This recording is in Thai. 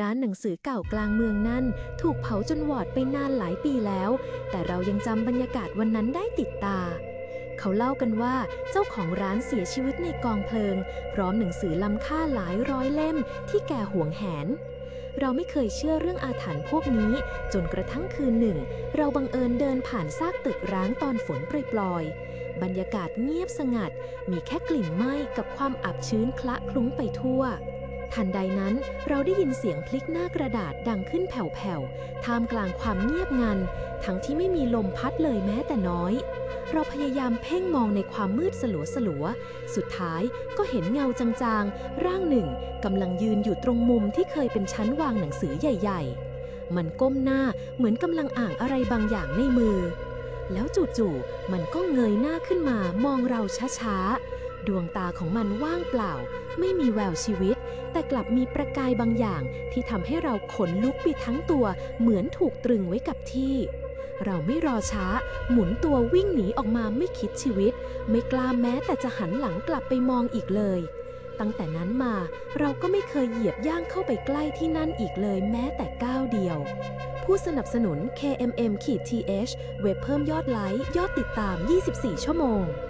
ร้านหนังสือเก่ากลางเมืองนั่น ถูกเผาจนวอดไปนานหลายปีแล้ว แต่เรายังจำบรรยากาศวันนั้นได้ติดตา เขาเล่ากันว่าเจ้าของร้านเสียชีวิตในกองเพลิง พร้อมหนังสือล้ำค่าหลายร้อยเล่มที่แกห่วงแหนเราไม่เคยเชื่อเรื่องอาถรรพ์พวกนี้ จนกระทั่งคืนหนึ่ง เราบังเอิญเดินผ่านซากตึกร้างตอนฝนปรยๆบรรยากาศเงียบสงัด มีแค่กลิ่นไหม้กับความอับชื้นคละคลุ้งไปทั่ว ทันใดนั้นเราได้ยินเสียงพลิกหน้ากระดาษดังขึ้นแผ่วๆ ท่ามกลางความเงียบงัน ทั้งที่ไม่มีลมพัดเลยแม้แต่น้อย เราพยายามเพ่งมองในความมืดสลัวสลัวๆสุดท้ายก็เห็นเงาจางๆ ร่างหนึ่งกำลังยืนอยู่ตรงมุมที่เคยเป็นชั้นวางหนังสือใหญ่ ๆ มันก้มหน้าเหมือนกำลังอ่านอะไรบางอย่างในมือ แล้วจู่ๆ มันก็เงยหน้าขึ้นมามองเราช้าๆ ดวงตาของมันว่างเปล่า ไม่มีแววชีวิต แต่กลับมีประกายบางอย่างที่ทำให้เราขนลุกไปทั้งตัวเหมือนถูกตรึงไว้กับที่ เราไม่รอช้า หมุนตัววิ่งหนีออกมาไม่คิดชีวิต ไม่กล้าแม้แต่จะหันหลังกลับไปมองอีกเลย ตั้งแต่นั้นมาเราก็ไม่เคยเหยียบย่างเข้าไปใกล้ที่นั่นอีกเลยแม้แต่ก้าวเดียวผู้สนับสนุน KMM-TH เว็บเพิ่มยอดไลค์ ยอดติดตาม 24 ชั่วโมง